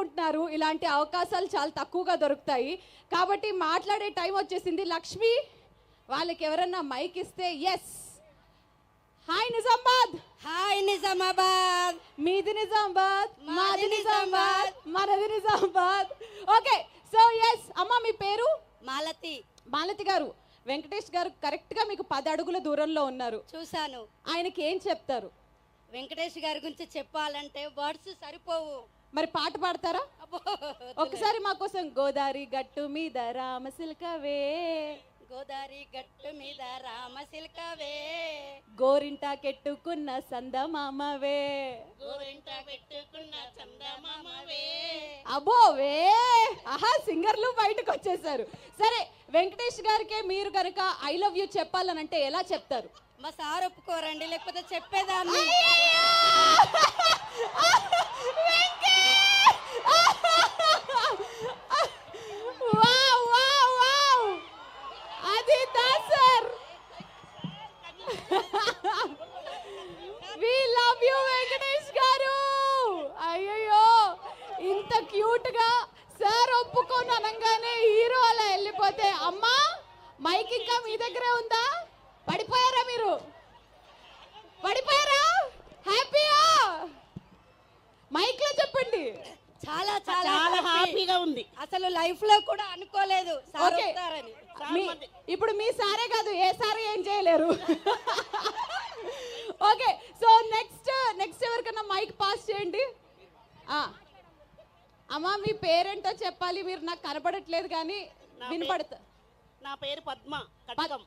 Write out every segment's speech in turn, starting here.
అనుకుంటున్నారు. ఇలాంటి అవకాశాలు చాలా తక్కువగా దొరుకుతాయి. కాబట్టి మాట్లాడే టైం వచ్చేసింది. లక్ష్మి వాళ్ళకి ఎవరన్నా మైక్ ఇస్తే yes hi Nizamabad. Hi Nizamabad. మీది నిజామాబాద్ మాది నిజామాబాద్. మనది నిజామాబాద్. ఓకే సో ఎస్ అమ్మ మీ పేరు? మాలతి. మాలతి గారు వెంకటేష్ గారు కరెక్ట్గా మీకు పది అడుగుల దూరంలో ఉన్నారు. చూశాను. ఆయనకి ఏం చెప్తారు? వెంకటేష్ గారి గురించి చెప్పాలంటే వర్డ్స్ సరిపోవు. మరి పాట పాడతారా? ఒకసారి మా కోసం గోదావరి గట్టు మీద రామసిల్కవే గోదావరి గట్టు మీద రామశిల్కవే గోరింట కెట్టుకున్న సందమామవే గోరింట పెట్టుకున్న చందమామవే. అబోవే ఆహా సింగర్లు బయటకు వచ్చేసారు. సరే వెంకటేష్ గారికే మీరు కనుక ఐ లవ్ యూ చెప్పాలనంటే ఎలా చెప్తారు? మా సార్ ఒప్పుకోరండి లేకపోతే చెప్పేదాన్ని వావ్ వావ్ వావ్ అది Dasari we love you Venkatesh garu అయ్యయ్యో క్యూట్గా సార్ ఒప్పుకొని అనగానే హీరో అలా వెళ్ళిపోతే అమ్మా మైక్ ఇంకా మీ దగ్గరే ఉందా? పడిపోయారా మీరు? పడిపోయారా? హ్యాపీయా? మైక్లో చెప్పండి. చాలా చాలా. హ్యాపీగా ఉంది. అసలు లైఫ్లో కూడా అనుకోలేదు ఇప్పుడు మీ సారే కాదు ఏ సారే ఏం చేయలేరు. ఓకే సో నెక్స్ట్ నెక్స్ట్ ఎవరికన్నా మైక్ పాస్ చేయండి ఆ. అమ్మా మీ పేరేంటో చెప్పాలి మీరు నాకు కనపడట్లేదు కానీ వినపడతా నా పేరు పద్మ కటకం.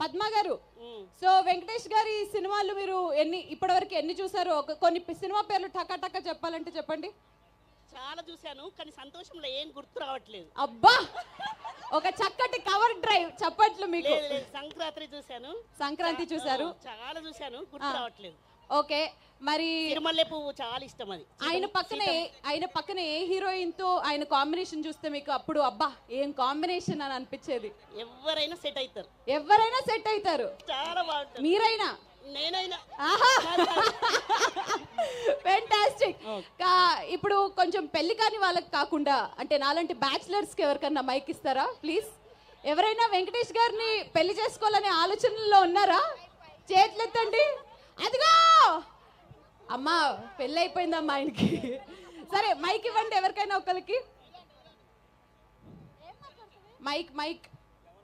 పద్మ గారు. సో వెంకటేష్ గారి సినిమాలు మీరు ఎన్ని ఇప్పటివరకు ఎన్ని చూసారు? ఒక కొన్ని సినిమా పేర్లు టకా టకా చెప్పాలంటే చెప్పండి. చాలా చూశాను కానీ సంతోషంలో ఏం గుర్తు రావట్లేదు. అబ్బా! ఒక చక్కటి కవర్ డ్రైవ్ చప్పట్లు మీకు. సంక్రాంతి చూశాను. సంక్రాంతి చూసారు ఆ, చాలా చూశాను గుర్తు. రావట్లేదు. ఓకే మరి తిరుమల్లె పువ్వు చాలా ఇష్టం అది. ఆయన పక్కనే ఆయన పక్కనే ఏ హీరోయిన్తో ఆయన కాంబినేషన్ చూస్తే మీకు అప్పుడు అబ్బా ఏం కాంబినేషన్ అని అనిపించేది? ఎవరైనా సెట్ అవుతారు ఎవరైనా సెట్ అవుతారు చాలా బాగుంటుంది. మీరైనా? నేనైనా. ఫెంటాస్టిక్. ఇప్పుడు కొంచెం పెళ్ళి కాని వాళ్ళకి కాకుండా అంటే నాలాంటి బ్యాచిలర్స్కి ఎవరికన్నా మైక్ ఇస్తారా? ప్లీజ్ ఎవరైనా వెంకటేష్ గారిని పెళ్ళి చేసుకోవాలనే ఆలోచనలో ఉన్నారా? చేతులు ఎత్తండి అదిగో అమ్మా పెళ్ళి అయిపోయిందమ్మా ఆయనకి. సరే మైక్ ఇవ్వండి ఎవరికైనా ఒకరికి. Mic mic.